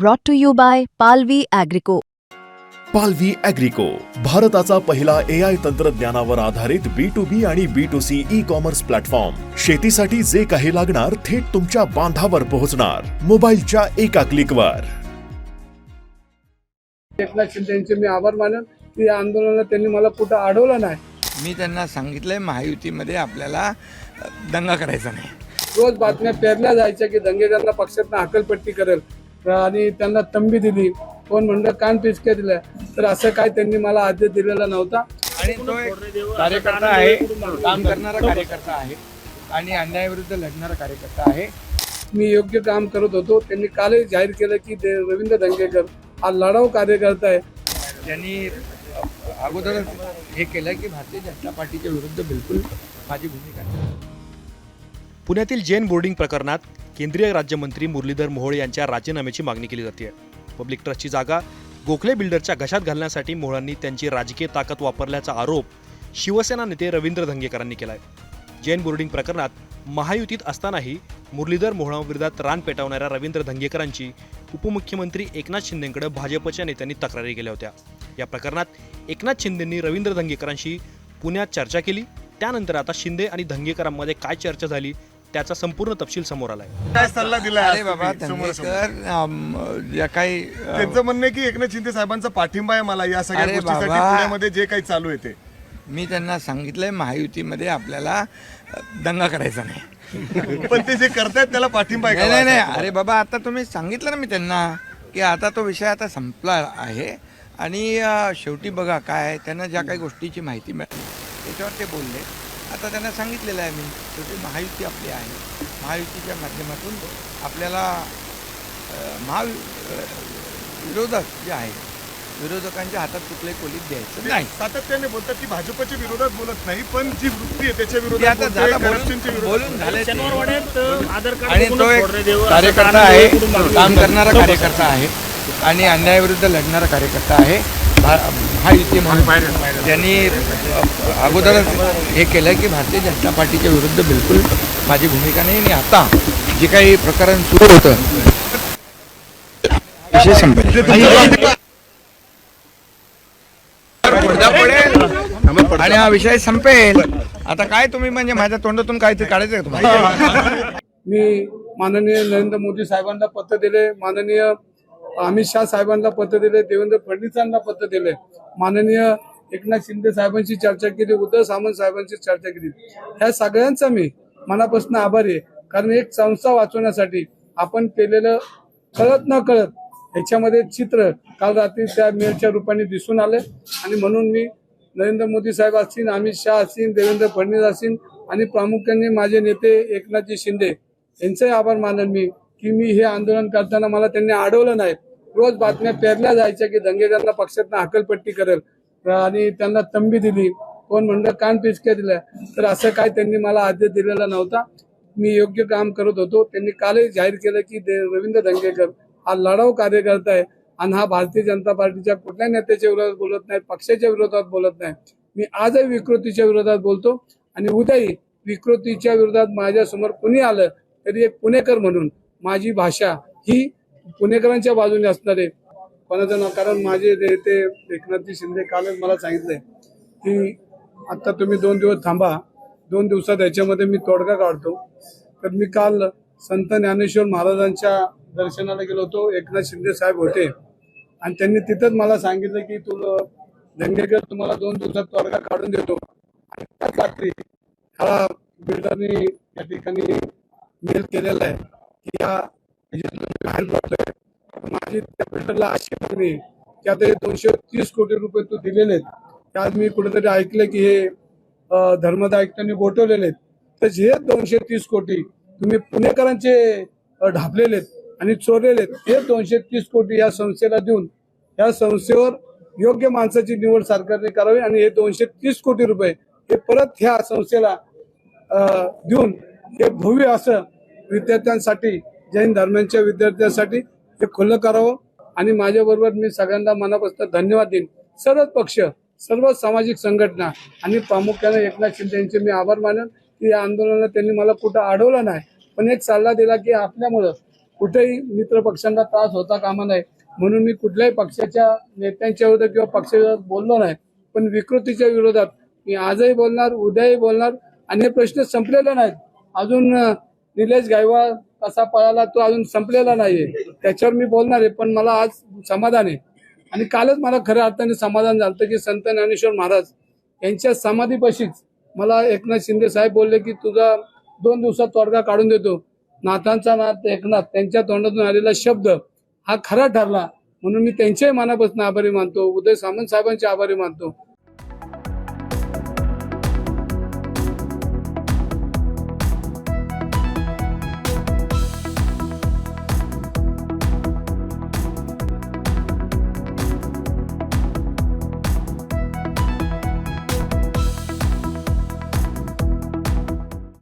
brought to you by Palvi Agrico. पालवी अॅग्रिको भारताचा पहिला ए आय तंत्रज्ञानावर आधारित बी टू बी आणि B to C e commerce platform शेतीसाठी जे काही लागणार थेट तुमच्या बांधावर पोहोचणार. मोबाईलच्या एका क्लिकवर एकनाथ शिंदे यांचे मी आभार मानेन. की या आंदोलनाला त्यांनी मला कुठं अडवलं नाही. मी त्यांना सांगितलंय महायुतीमध्ये आपल्याला दंगा करायचा नाही. रोज बातम्या पेरल्या जायच्या की दंगेकरांना पक्षातनं हकलपट्टी करेल. आणि त्यांना तंबी दिली. कोण म्हणलं कान पिचक्या दिल्या. तर असं काय त्यांनी मला आदेश दिलेला नव्हता. आणि तो एक कार्यकर्ता आहे काम करणारा कार्यकर्ता आहे आणि अन्यायाविरुद्ध लढणारा कार्यकर्ता आहे. मी योग्य काम करत होतो. त्यांनी कालही जाहीर केलं की ते रवींद्र दंगेकर हा लढाऊ कार्यकर्ता आहे. त्यांनी अगोदरच हे केलं की भारतीय जनता पार्टीच्या विरुद्ध बिलकुल माझी भूमिका पुण्यातील जैन बोर्डिंग प्रकरणात केंद्रीय राज्यमंत्री मुरलीधर मोहोळ यांच्या राजीनाम्याची मागणी केली जाते. पब्लिक ट्रस्टची जागा गोखले बिल्डरच्या घशात घालण्यासाठी मोहोळांनी त्यांची राजकीय ताकद वापरल्याचा आरोप शिवसेना नेते रवींद्र धंगेकरांनी केलाय. जैन बोर्डिंग प्रकरणात महायुतीत असतानाही मुरलीधर मोहोळांविरोधात रान पेटवणाऱ्या रवींद्र धंगेकरांची उपमुख्यमंत्री एकनाथ शिंदेकडे भाजपच्या नेत्यांनी तक्रारी केल्या होत्या. या प्रकरणात एकनाथ शिंदेंनी रवींद्र धंगेकरांशी पुण्यात चर्चा केली. त्यानंतर आता शिंदे आणि धंगेकरांमध्ये काय चर्चा झाली त्याचा संपूर्ण तपशील समोर आलाय. काय सल्ला दिला अरे बाबा अम, या काही त्यांचं म्हणणं आहे की एकनाथ शिंदे साहेबांचा पाठिंबा आहे मला या सगळ्या अरे गोष्टीसाठी बाबा. पुण्यामध्ये जे काही चालू आहे ते. मी त्यांना सांगितलंय महायुतीमध्ये आपल्याला दंगा करायचा नाही. पण ते जे करतायत त्याला पाठिंबा आहे का नाही नाही अरे बाबा आता तुम्ही सांगितलं ना मी त्यांना की आता तो विषय आता संपला आहे. आणि अ, शेवटी बघा काय आहे, त्यांना ज्या काही गोष्टीची माहिती मिळाली त्याच्यावर ते बोलले. आता त्यांना सांगितलेलं आहे मी शेवटी महायुती आपली आहे. महायुतीच्या माध्यमातून आपल्याला महा विरोधक जे आहे विरोधकांच्या हातात कुठलंही कोलीत द्यायचं नाही सातत्याने बोलतात की भाजपच्या विरोधात बोलत नाही पण जी वृत्ती आहे त्याच्या विरोधात बोलून आणि तो एक कार्यकर्ता आहे काम करणारा कार्यकर्ता आहे आणि अन्यायाविरुद्ध लढणारा कार्यकर्ता आहे. भा- महायुती म्हणून त्यांनी अगोदरच हे केलं की भारतीय जनता पार्टीच्या विरुद्ध बिलकुल माझी भूमिका नाही. आणि आता जे काही प्रकरण सुरू होतं विषय संपेल. आणि हा विषय संपेल. आता काय तुम्ही म्हणजे माझ्या तोंडातून काहीतरी काढायचं तुम्हाला? मी माननीय नरेंद्र मोदी साहेबांना पत्र दिले. माननीय अमित शाह साहेबांना पत्र दिले देवेंद्र फडणवीसांना पत्र दिले. माननीय एकनाथ शिंदे साहेबांशी चर्चा केली उद्धव सामंत साहेबांशी चर्चा केली. ह्या सगळ्यांचा मी मनापासून आभारी आहे. कारण एक संस्था वाचवण्यासाठी आपण केलेलं कळत न कळत ह्याच्यामध्ये चित्र काल रात्री त्या मेलच्या रूपाने दिसून आले. आणि म्हणून मी नरेंद्र मोदी साहेब असतील अमित शाह असतील देवेंद्र फडणवीस असतील आणि प्रामुख्याने माझे नेते एकनाथजी शिंदे यांचाही आभार मानन मी की मी हे आंदोलन करताना मला त्यांनी अडवलं नाही. रोज बातम्या पेरल्या जायच्या की दंगेकरांना पक्षातनं हकलपट्टी करेल. आणि त्यांना तंबी दिली. कोण म्हणलं कान पिचक्या दिल्या. तर असं काय त्यांनी मला आदेश दिलेला नव्हता. मी योग्य काम करत होतो. त्यांनी कालही जाहीर केलं की दे- रवींद्र दंगेकर हा लढाऊ कार्यकर्ता आहे. आणि हा भारतीय जनता पार्टीच्या कुठल्या नेत्याच्या विरोधात बोलत नाही पक्षाच्या विरोधात बोलत नाही. मी आजही विकृतीच्या विरोधात बोलतो. आणि उद्याही विकृतीच्या विरोधात माझ्यासमोर कुणी आलं तरी एक पुणेकर म्हणून माझी भाषा ही पुणेकरांच्या बाजूने असणार. आहे कोणाचं कारण माझे नेते एकनाथजी शिंदे कालच मला सांगितलंय की आता तुम्ही दोन दिवस थांबा. दोन दिवसात याच्यामध्ये मी तोडगा काढतो. तर मी काल संत ज्ञानेश्वर महाराजांच्या दर्शनाला गेलो होतो. एकनाथ शिंदे साहेब होते. आणि त्यांनी तिथंच मला सांगितलं की तुला धंगेकर तुम्हाला दोन दिवसात तोडगा काढून देतो. रात्री ह्या बिल्डरनी या ठिकाणी मेल केलेला आहे. या म्हणजे बाहेर पडतोय माझी त्या बिल्डरला अशी मागणी की आता हे दोनशे तीस कोटी रुपये तू दिलेले आहेत. ते आज मी कुठेतरी ऐकलं की हे अं, धर्मदा आयुक्तांनी गोठवलेले आहेत. तर हे दोनशे तीस कोटी तुम्ही पुणेकरांचे ढापलेले आहेत आणि चोरलेले आहेत. हे दोनशे तीस कोटी या संस्थेला देऊन या संस्थेवर योग्य माणसाची निवड सरकारने करावी आणि हे दोनशे तीस कोटी रुपये हे परत ह्या संस्थेला देऊन हे भव्य असं विद्यार्थ्यांसाठी जैन धर्मांच्या विद्यार्थ्यांसाठी हे खुलं करावं. आणि माझ्याबरोबर मी सगळ्यांना मनापासून धन्यवाद देईन. सर्वच पक्ष सर्व सामाजिक संघटना आणि प्रामुख्याने एकनाथ शिंदे यांचे मी आभार मानेन की या आंदोलनाला त्यांनी मला कुठं अडवलं नाही. पण एक सल्ला दिला की आपल्यामुळं कुठेही मित्र पक्षांना त्रास होता कामा नये. म्हणून मी कुठल्याही पक्षाच्या नेत्यांच्या विरोधात किंवा पक्षाविरोधात बोललो नाही. पण विकृतीच्या विरोधात मी आजही बोलणार उद्याही बोलणार आणि हे प्रश्न संपलेले नाहीत. अजून निलेश गायवाळ कसा पळाला तो अजून संपलेला नाहीये. त्याच्यावर मी बोलणार आहे पण मला आज समाधान आहे. आणि कालच मला खऱ्या अर्थाने समाधान झालं की संत ज्ञानेश्वर महाराज यांच्या समाधीपाशीच मला एकनाथ शिंदे साहेब बोलले की तुझा दोन दिवसात तोडगा काढून देतो. नाथांचा नाथ एकनाथ त्यांच्या तोंडातून आलेला शब्द हा खरा ठरला. म्हणून मी त्यांच्याही मनापासून आभारी मानतो. उदय सामंत साहेबांचे आभारी मानतो.